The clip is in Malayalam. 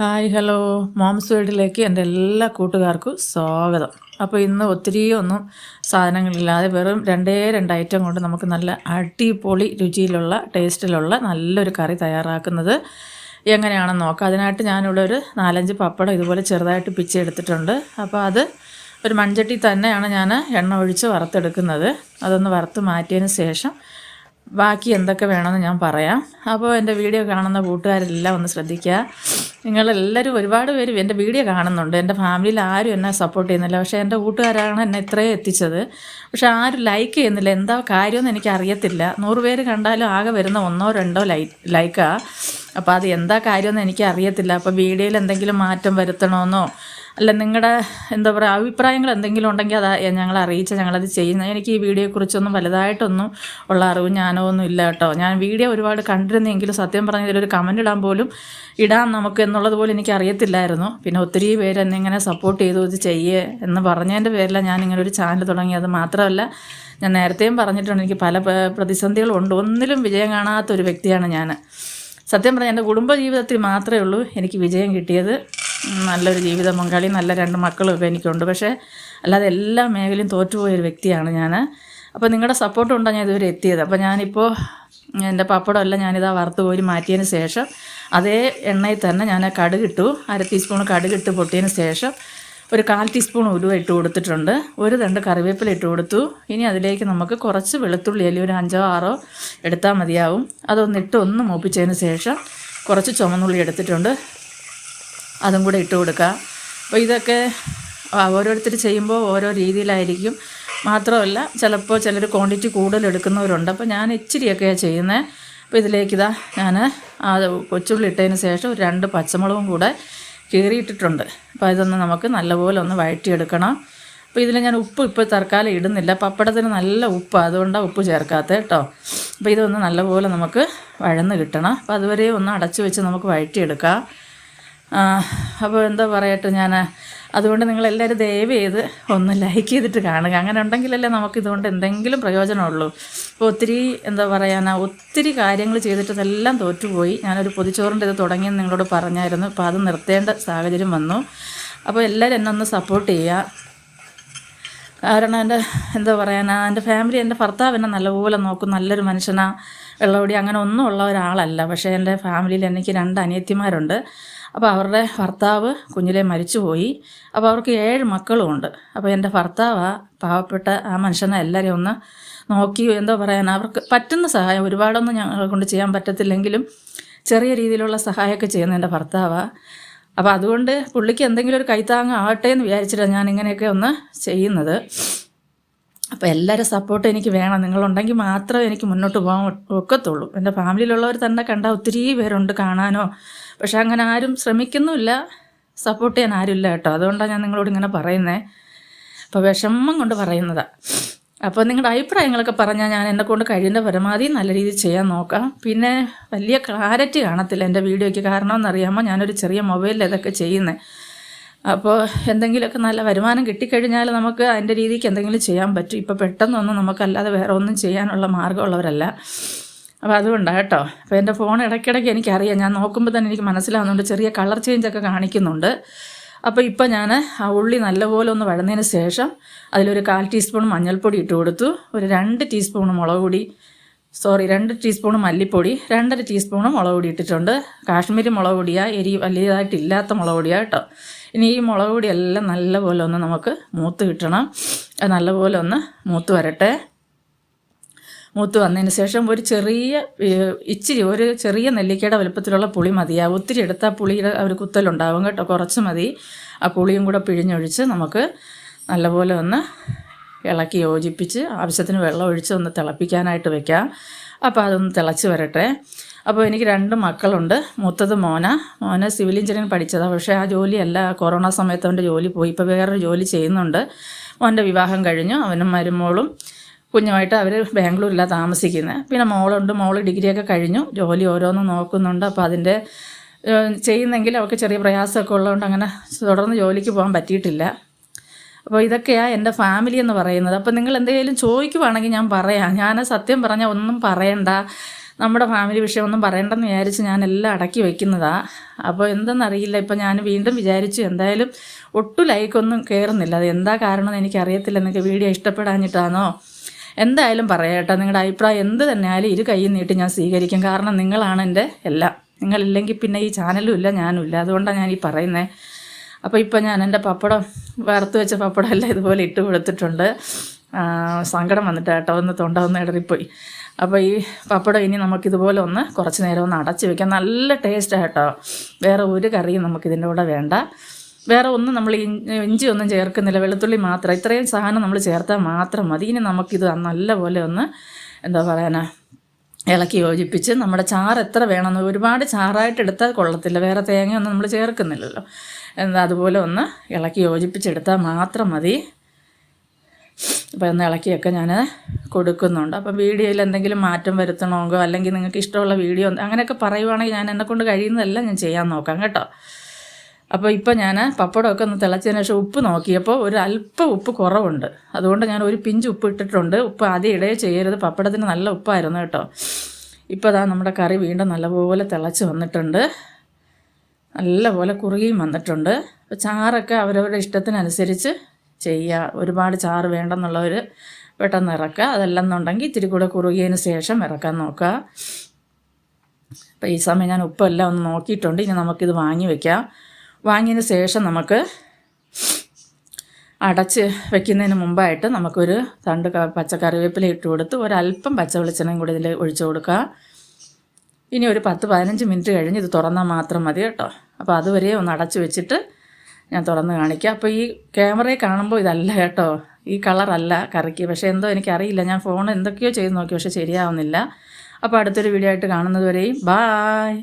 Hi hello. മോംസ് വേൾഡിലേക്ക് എന്റെ എല്ലാ കൂട്ടുകാർക്കും സ്വാഗതം. അപ്പോൾ ഇന്ന് ഒത്തിരി ഒന്നും സാധനങ്ങളില്ലാതെ വെറും രണ്ടേ രണ്ട് ഐറ്റം കൊണ്ട് നമുക്ക് നല്ല അടിപൊളി രുചിയിലുള്ള ടേസ്റ്റിലുള്ള നല്ലൊരു കറി തയ്യാറാക്കുന്നത് എങ്ങനെയാണെന്ന് നോക്കാം. അതിനായിട്ട് ഞാനിവിടെ ഒരു നാലഞ്ച് പപ്പടം ഇതുപോലെ ചെറുതായിട്ട് പിച്ചെടുത്തിട്ടുണ്ട് അപ്പോൾ അത് ഒരു മൺചട്ടി തന്നെയാണ് ഞാൻ എണ്ണ ഒഴിച്ച് വറുത്തെടുക്കുന്നത്. അതൊന്ന് വറുത്ത് മാറ്റിയതിന് ശേഷം ബാക്കി എന്തൊക്കെ വേണമെന്ന് ഞാൻ പറയാം. അപ്പോൾ എന്റെ വീഡിയോ കാണുന്ന കൂട്ടുകാരെല്ലാം ഒന്ന് ശ്രദ്ധിക്കുക. നിങ്ങളെല്ലാവരും ഒരുപാട് പേര് എന്റെ വീഡിയോ കാണുന്നുണ്ട്. എന്റെ ഫാമിലിയിൽ ആരും എന്നെ സപ്പോർട്ട് ചെയ്യുന്നില്ല. പക്ഷേ എന്റെ കൂട്ടുകാരാണ് എന്നെ ഇത്രയും എത്തിച്ചത്. പക്ഷേ ആരും ലൈക്ക് ചെയ്യുന്നില്ല. എന്താ കാര്യമെന്ന് എനിക്ക് അറിയത്തില്ല നൂറ് പേര് കണ്ടാലും ആകെ വരുന്ന ഒന്നോ രണ്ടോ ലൈ ലൈക്കാണ് അപ്പോൾ അത് എന്താ കാര്യമെന്ന് എനിക്ക് അറിയത്തില്ല അപ്പോൾ വീഡിയോയിൽ എന്തെങ്കിലും മാറ്റം വരുത്തണമെന്നോ അല്ല നിങ്ങളുടെ എന്താ പറയുക അഭിപ്രായങ്ങൾ എന്തെങ്കിലും ഉണ്ടെങ്കിൽ അത് ഞങ്ങൾ അറിയിച്ച ഞങ്ങളത് ചെയ്യുന്ന എനിക്ക് ഈ വീഡിയോയെക്കുറിച്ചൊന്നും വലുതായിട്ടൊന്നും ഉള്ള അറിവ് ഞാനോ ഒന്നും ഇല്ല കേട്ടോ. ഞാൻ വീഡിയോ ഒരുപാട് കണ്ടിരുന്നെങ്കിലും സത്യം പറഞ്ഞ ഇതിലൊരു കമന്റ് ഇടാൻ പോലും ഇടാം നമുക്ക് എന്നുള്ളത് പോലും എനിക്ക് അറിയത്തില്ലായിരുന്നു. പിന്നെ ഒത്തിരി പേര് എന്നിങ്ങനെ സപ്പോർട്ട് ചെയ്തു ഇത് ചെയ്യേ എന്ന് പറഞ്ഞതിന്റെ പേരിലാണ് ഞാൻ ഇങ്ങനെ ഒരു ചാനൽ തുടങ്ങിയത് മാത്രമല്ല ഞാൻ നേരത്തെയും പറഞ്ഞിട്ടുണ്ട് എനിക്ക് പല പ്രതിസന്ധികളുണ്ട് ഒന്നിലും വിജയം കാണാത്ത ഒരു വ്യക്തിയാണ് ഞാൻ സത്യം പറഞ്ഞാൽ എന്റെ കുടുംബ ജീവിതത്തിൽ മാത്രമേ ഉള്ളൂ എനിക്ക് വിജയം കിട്ടിയത്. നല്ലൊരു ജീവിത പങ്കാളി നല്ല രണ്ട് മക്കളൊക്കെ എനിക്കുണ്ട്. പക്ഷേ അല്ലാതെ എല്ലാ മേഖലയും തോറ്റുപോയൊരു വ്യക്തിയാണ് ഞാൻ അപ്പോൾ നിങ്ങളുടെ സപ്പോർട്ട് കൊണ്ടാണ് ഞാൻ ഇതുവരെ എത്തിയത്. അപ്പോൾ ഞാനിപ്പോൾ എന്റെ പപ്പടമെല്ലാം ഞാനിതാ വറുത്ത് പോയി മാറ്റിയതിന് ശേഷം അതേ എണ്ണയിൽ തന്നെ ഞാൻ കടുകിട്ടു അര ടീസ്പൂൺ കടുകിട്ട് പൊട്ടിയതിന് ശേഷം ഒരു കാൽ ടീസ്പൂൺ ഉലുവ ഇട്ട് കൊടുത്തിട്ടുണ്ട്. ഒരു രണ്ട് കറിവേപ്പില ഇട്ട് കൊടുത്തു. ഇനി അതിലേക്ക് നമുക്ക് കുറച്ച് വെളുത്തുള്ളി അല്ലെങ്കിൽ ഒരു അഞ്ചോ ആറോ എടുത്താൽ മതിയാവും. അതൊന്നിട്ട് ഒന്ന് മൂപ്പിച്ചതിന് ശേഷം കുറച്ച് ചുമന്നുള്ളി എടുത്തിട്ടുണ്ട്. അതും കൂടെ ഇട്ട് കൊടുക്കുക. അപ്പോൾ ഇതൊക്കെ ഓരോരുത്തർ ചെയ്യുമ്പോൾ ഓരോ രീതിയിലായിരിക്കും. മാത്രമല്ല ചിലപ്പോൾ ചിലർ ക്വാണ്ടിറ്റി കൂടുതൽ എടുക്കുന്നവരുണ്ട്. അപ്പോൾ ഞാൻ ഇച്ചിരിയൊക്കെയാണ് ചെയ്യുന്നത് അപ്പോൾ ഇതിലേക്ക് ഇതാ ഞാൻ ആ കൊച്ചുള്ളി ഇട്ടതിന് ശേഷം ഒരു രണ്ട് പച്ചമുളകും കൂടെ കീറിയിട്ടിട്ടുണ്ട്. അപ്പോൾ ഇതൊന്ന് നമുക്ക് നല്ലപോലെ ഒന്ന് വഴറ്റിയെടുക്കണം. അപ്പോൾ ഇതിൽ ഞാൻ ഉപ്പ് ഇപ്പോൾ തൽക്കാലം ഇടുന്നില്ല. പപ്പടത്തിന് നല്ല ഉപ്പ് അതുകൊണ്ടാണ് ഉപ്പ് ചേർക്കാത്തത് കേട്ടോ. അപ്പോൾ ഇതൊന്ന് നല്ലപോലെ നമുക്ക് വഴന്ന് കിട്ടണം. അപ്പോൾ അതുവരെ ഒന്ന് അടച്ചു വെച്ച് നമുക്ക് വഴറ്റിയെടുക്കാം. അപ്പോൾ എന്താ പറയട്ടെ ഞാൻ അതുകൊണ്ട് നിങ്ങളെല്ലാവരും ദയവ് ചെയ്ത് ഒന്ന് ലൈക്ക് ചെയ്തിട്ട് കാണുക. അങ്ങനെ ഉണ്ടെങ്കിലല്ലേ നമുക്ക് ഇതുകൊണ്ട് എന്തെങ്കിലും പ്രയോജനമുള്ളൂ. അപ്പോൾ ഒത്തിരി എന്താ പറയാനാ ഒത്തിരി കാര്യങ്ങൾ ചെയ്തിട്ട് ഇതെല്ലാം തോറ്റുപോയി. ഞാനൊരു പൊതിച്ചോറിന്റെ ഇത് തുടങ്ങിയെന്ന് നിങ്ങളോട് പറഞ്ഞായിരുന്നു. അപ്പോൾ അത് നിർത്തേണ്ട സാഹചര്യം വന്നു. അപ്പോൾ എല്ലാവരും എന്നെ ഒന്ന് സപ്പോർട്ട് ചെയ്യുക കാരണം എന്റെ എന്താ പറയാനാ എന്റെ ഫാമിലി എന്റെ ഭർത്താവ് എന്നെ നല്ലപോലെ നോക്കും. നല്ലൊരു മനുഷ്യനാണ് വെള്ളമൊടി അങ്ങനെ ഒന്നും ഉള്ള ഒരാളല്ല. പക്ഷേ എന്റെ ഫാമിലിയിൽ എനിക്ക് രണ്ട് അനിയത്തിമാരുണ്ട്. അപ്പോൾ അവരുടെ ഭർത്താവ് കുഞ്ഞിലെ മരിച്ചുപോയി. അപ്പോൾ അവർക്ക് ഏഴ് മക്കളുമുണ്ട്. അപ്പോൾ എന്റെ ഭർത്താവ് പാവപ്പെട്ട ആ മനുഷ്യനെ എല്ലാവരെയും ഒന്ന് നോക്കി എന്തോ പറയാൻ അവർക്ക് പറ്റുന്ന സഹായം. ഒരുപാടൊന്നും ഞങ്ങളെ കൊണ്ട് ചെയ്യാൻ പറ്റത്തില്ലെങ്കിലും ചെറിയ രീതിയിലുള്ള സഹായമൊക്കെ ചെയ്യുന്ന എന്റെ ഭർത്താവാണ് അപ്പോൾ അതുകൊണ്ട് പുള്ളിക്ക് എന്തെങ്കിലും ഒരു കൈത്താങ്ങ് ആവട്ടെ എന്ന് വിചാരിച്ചിട്ടാണ് ഞാൻ ഇങ്ങനെയൊക്കെ ഒന്ന് ചെയ്യുന്നത്. അപ്പോൾ എല്ലാവരും സപ്പോർട്ട് എനിക്ക് വേണം. നിങ്ങളുണ്ടെങ്കിൽ മാത്രമേ എനിക്ക് മുന്നോട്ട് പോകാൻ ഒക്കത്തുള്ളൂ. എന്റെ ഫാമിലിയിലുള്ളവർ തന്നെ കണ്ടാൽ ഒത്തിരി പേരുണ്ട് കാണാനോ. പക്ഷേ അങ്ങനെ ആരും ശ്രമിക്കുന്നുമില്ല. സപ്പോർട്ട് ചെയ്യാൻ ആരുമില്ല കേട്ടോ. അതുകൊണ്ടാണ് ഞാൻ നിങ്ങളോട് ഇങ്ങനെ പറയുന്നത് അപ്പോൾ വിഷമം കൊണ്ട് പറയുന്നതാണ് അപ്പോൾ നിങ്ങളുടെ അഭിപ്രായങ്ങളൊക്കെ പറഞ്ഞാൽ ഞാൻ എന്നെ കൊണ്ട് കഴിയുന്ന പരമാവധി നല്ല രീതിയിൽ ചെയ്യാൻ നോക്കാം. പിന്നെ വലിയ ക്ലാരിറ്റി കാണത്തില്ല എന്റെ വീഡിയോയ്ക്ക്. കാരണം എന്നറിയാമോ ഞാനൊരു ചെറിയ മൊബൈലിൽ ഇതൊക്കെ ചെയ്യുന്നത് അപ്പോൾ എന്തെങ്കിലുമൊക്കെ നല്ല വരുമാനം കിട്ടിക്കഴിഞ്ഞാൽ നമുക്ക് അതിന്റെ രീതിക്ക് എന്തെങ്കിലും ചെയ്യാൻ പറ്റും. ഇപ്പോൾ പെട്ടെന്നൊന്നും നമുക്കല്ലാതെ വേറെ ഒന്നും ചെയ്യാനുള്ള മാർഗമുള്ളവരല്ല. അപ്പോൾ അതുകൊണ്ടാണ് കേട്ടോ. അപ്പോൾ എന്റെ ഫോൺ ഇടയ്ക്കിടയ്ക്ക് എനിക്കറിയാം. ഞാൻ നോക്കുമ്പോൾ തന്നെ എനിക്ക് മനസ്സിലാവുന്നുണ്ട്. ചെറിയ കളർ ചേഞ്ചൊക്കെ കാണിക്കുന്നുണ്ട്. അപ്പോൾ ഇപ്പോൾ ഞാൻ ആ ഉള്ളി നല്ലപോലെ ഒന്ന് വഴന്നതിന് ശേഷം അതിലൊരു കാൽ ടീസ്പൂൺ മഞ്ഞൾപ്പൊടി ഇട്ട് കൊടുത്തു. ഒരു രണ്ട് ടീസ്പൂൺ മുളക് പൊടി സോറി രണ്ട് ടീസ്പൂൺ മല്ലിപ്പൊടി രണ്ടര ടീസ്പൂൺ മുളക് പൊടി ഇട്ടിട്ടുണ്ട്. കാശ്മീരി മുളക് പൊടിയാണ് എരി വലിയതായിട്ടില്ലാത്ത മുളക് പൊടിയാണ് കേട്ടോ. ഇനി ഈ മുളക് പൊടിയെല്ലാം നല്ലപോലെ ഒന്ന് നമുക്ക് മൂത്ത് കിട്ടണം. അത് നല്ലപോലെ ഒന്ന് മൂത്ത് വരട്ടെ. മൂത്ത് വന്നതിന് ശേഷം ഒരു ചെറിയ ഇച്ചിരി ഒരു ചെറിയ നെല്ലിക്കയുടെ വലുപ്പത്തിലുള്ള പുളി മതിയാവും. ഒത്തിരി എടുത്താൽ പുളിയുടെ ഒരു കുത്തലുണ്ടാവും കേട്ടോ. കുറച്ച് മതി. ആ പുളിയും കൂടെ പിഴിഞ്ഞൊഴിച്ച് നമുക്ക് നല്ലപോലെ ഒന്ന് ഇളക്കി യോജിപ്പിച്ച് ആവശ്യത്തിന് വെള്ളം ഒഴിച്ച് ഒന്ന് തിളപ്പിക്കാനായിട്ട് വെക്കാം. അപ്പോൾ അതൊന്ന് തിളച്ച് വരട്ടെ. അപ്പോൾ എനിക്ക് രണ്ട് മക്കളുണ്ട്. മൂത്തത് മോന. മോന സിവിൽ എഞ്ചിനീയറിംഗ് പഠിച്ചതാണ് പക്ഷേ ആ ജോലിയല്ല. കൊറോണ സമയത്ത് അവന്റെ ജോലി പോയി. ഇപ്പോൾ വേറൊരു ജോലി ചെയ്യുന്നുണ്ട്. മോന്റെ വിവാഹം കഴിഞ്ഞു. അവനും മരുമോളും കുഞ്ഞുമായിട്ട് അവർ ബാംഗ്ലൂരിലാണ് താമസിക്കുന്നത് പിന്നെ മോളുണ്ട്. മോൾ ഡിഗ്രിയൊക്കെ കഴിഞ്ഞു. ജോലി ഓരോന്നും നോക്കുന്നുണ്ട്. അപ്പോൾ അതിന്റെ ചെയ്യുന്നെങ്കിൽ അവൾക്ക് ചെറിയ പ്രയാസമൊക്കെ ഉള്ളതുകൊണ്ട് അങ്ങനെ തുടർന്ന് ജോലിക്ക് പോകാൻ പറ്റിയിട്ടില്ല. അപ്പോൾ ഇതൊക്കെയാണ് എന്റെ ഫാമിലി എന്ന് പറയുന്നത്. അപ്പോൾ നിങ്ങൾ എന്തെങ്കിലും ചോദിക്കുവാണെങ്കിൽ ഞാൻ പറയാം. ഞാൻ സത്യം പറഞ്ഞാൽ ഒന്നും പറയണ്ട. നമ്മുടെ ഫാമിലി വിഷയം ഒന്നും പറയണ്ടെന്ന് വിചാരിച്ച് ഞാൻ എല്ലാം അടക്കി വെക്കുന്നതാണ് അപ്പോൾ എന്തെന്നറിയില്ല. ഇപ്പോൾ ഞാൻ വീണ്ടും വിചാരിച്ചു എന്തായാലും ഒട്ടും ലൈക്കൊന്നും കയറുന്നില്ല അത് എന്താ കാരണം എനിക്കറിയത്തില്ല. നിങ്ങൾക്ക് വീഡിയോ ഇഷ്ടപ്പെടാഞ്ഞിട്ടാണോ എന്തായാലും പറയട്ടെ നിങ്ങളുടെ അഭിപ്രായം എന്ത് തന്നെയായാലും ഇരു കൈ നീട്ടി ഞാൻ സ്വീകരിക്കും. കാരണം നിങ്ങളാണ് എന്റെ എല്ലാം. നിങ്ങളില്ലെങ്കിൽ പിന്നെ ഈ ചാനലും ഇല്ല ഞാനും ഇല്ല. അതുകൊണ്ടാണ് ഞാൻ ഈ പറയുന്നത് അപ്പോൾ ഇപ്പോൾ ഞാൻ എന്റെ പപ്പടം വറുത്ത് വെച്ച പപ്പടം എല്ലാം ഇതുപോലെ ഇട്ട് കൊടുത്തിട്ടുണ്ട്. സങ്കടം വന്നിട്ട് കേട്ടോ ഒന്ന് തൊണ്ട ഒന്ന് ഇടറിപ്പോയി. അപ്പോൾ ഈ പപ്പടം ഇനി നമുക്കിതുപോലെ ഒന്ന് കുറച്ച് നേരം ഒന്ന് അടച്ച് വെക്കാം. നല്ല ടേസ്റ്റാണ് കേട്ടോ. വേറെ ഒരു കറിയും നമുക്കിതിന്റെ കൂടെ വേണ്ട. വേറെ ഒന്നും നമ്മൾ ഇഞ്ചി ഒന്നും ചേർക്കുന്നില്ല. വെളുത്തുള്ളി മാത്രം. ഇത്രയും സാധനം നമ്മൾ ചേർത്താൽ മാത്രം മതി. ഇനി നമുക്കിത് നല്ലപോലെ ഒന്ന് എന്താ പറയാനാ ഇളക്കി യോജിപ്പിച്ച് നമ്മുടെ ചാറ് എത്ര വേണമെന്ന് ഒരുപാട് ചാറായിട്ട് എടുത്താൽ കൊള്ളത്തില്ല. വേറെ തേങ്ങയൊന്നും നമ്മൾ ചേർക്കുന്നില്ലല്ലോ. എന്താ അതുപോലെ ഒന്ന് ഇളക്കി യോജിപ്പിച്ചെടുത്താൽ മാത്രം മതി. അപ്പോൾ ഒന്ന് ഇളക്കിയൊക്കെ ഞാൻ കൊടുക്കുന്നുണ്ട്. അപ്പം വീഡിയോയിൽ എന്തെങ്കിലും മാറ്റം വരുത്തണമെങ്കോ അല്ലെങ്കിൽ നിങ്ങൾക്ക് ഇഷ്ടമുള്ള വീഡിയോ അങ്ങനെയൊക്കെ പറയുവാണെങ്കിൽ ഞാൻ എന്നെക്കൊണ്ട് കഴിയുന്നതെല്ലാം ഞാൻ ചെയ്യാൻ നോക്കാം കേട്ടോ. അപ്പോൾ ഇപ്പോൾ ഞാൻ പപ്പടമൊക്കെ ഒന്ന് തിളച്ചതിന് ശേഷം ഉപ്പ് നോക്കിയപ്പോൾ ഒരു അല്പം ഉപ്പ് കുറവുണ്ട്. അതുകൊണ്ട് ഞാൻ ഒരു പിഞ്ച് ഉപ്പ് ഇട്ടിട്ടുണ്ട്. ഉപ്പ് ആദ്യം ഇടയെ ചെയ്യരുത്. പപ്പടത്തിന് നല്ല ഉപ്പായിരുന്നു കേട്ടോ. ഇപ്പോൾ അതാ നമ്മുടെ കറി വീണ്ടും നല്ലപോലെ തിളച്ച് വന്നിട്ടുണ്ട്. നല്ലപോലെ കുറുകിയും വന്നിട്ടുണ്ട്. അപ്പോൾ ചാറൊക്കെ അവരവരുടെ ഇഷ്ടത്തിനനുസരിച്ച് ചെയ്യുക ഒരുപാട് ചാറ് വേണ്ടെന്നുള്ളവർ പെട്ടെന്ന് ഇറക്കുക. അതല്ലെന്നുണ്ടെങ്കിൽ ഇത്തിരി കൂടെ കുറുകിയതിന് ശേഷം ഇറക്കാൻ നോക്കുക. അപ്പോൾ ഈ സമയം ഞാൻ ഉപ്പെല്ലാം ഒന്ന് നോക്കിയിട്ടുണ്ട്. ഇനി നമുക്കിത് വാങ്ങി വയ്ക്കാം വാങ്ങിയതിന് ശേഷം നമുക്ക് അടച്ച് വെക്കുന്നതിന് മുമ്പായിട്ട് നമുക്കൊരു തണ്ട് ക- പച്ച കറിവേപ്പില ഇട്ട് കൊടുത്ത് ഒരല്പം പച്ച വെളിച്ചെണ്ണയും കൂടി ഇതിൽ ഒഴിച്ചു കൊടുക്കുക. ഇനി ഒരു പത്ത് പതിനഞ്ച് മിനിറ്റ് കഴിഞ്ഞ് ഇത് തുറന്നാൽ മാത്രം മതി കേട്ടോ. അപ്പോൾ അതുവരെ ഒന്ന് അടച്ച് വെച്ചിട്ട് ഞാൻ തുറന്ന് കാണിക്കാം. അപ്പോൾ ഈ ക്യാമറയിൽ കാണുമ്പോൾ ഇതല്ല കേട്ടോ. ഈ കളറല്ല കറിക്ക്. പക്ഷേ എന്തോ എനിക്കറിയില്ല. ഞാൻ ഫോൺ എന്തൊക്കെയോ ചെയ്ത് നോക്കി പക്ഷേ ശരിയാവുന്നില്ല. അപ്പോൾ അടുത്തൊരു വീഡിയോ ആയിട്ട് കാണുന്നത് വരെയും ബായ്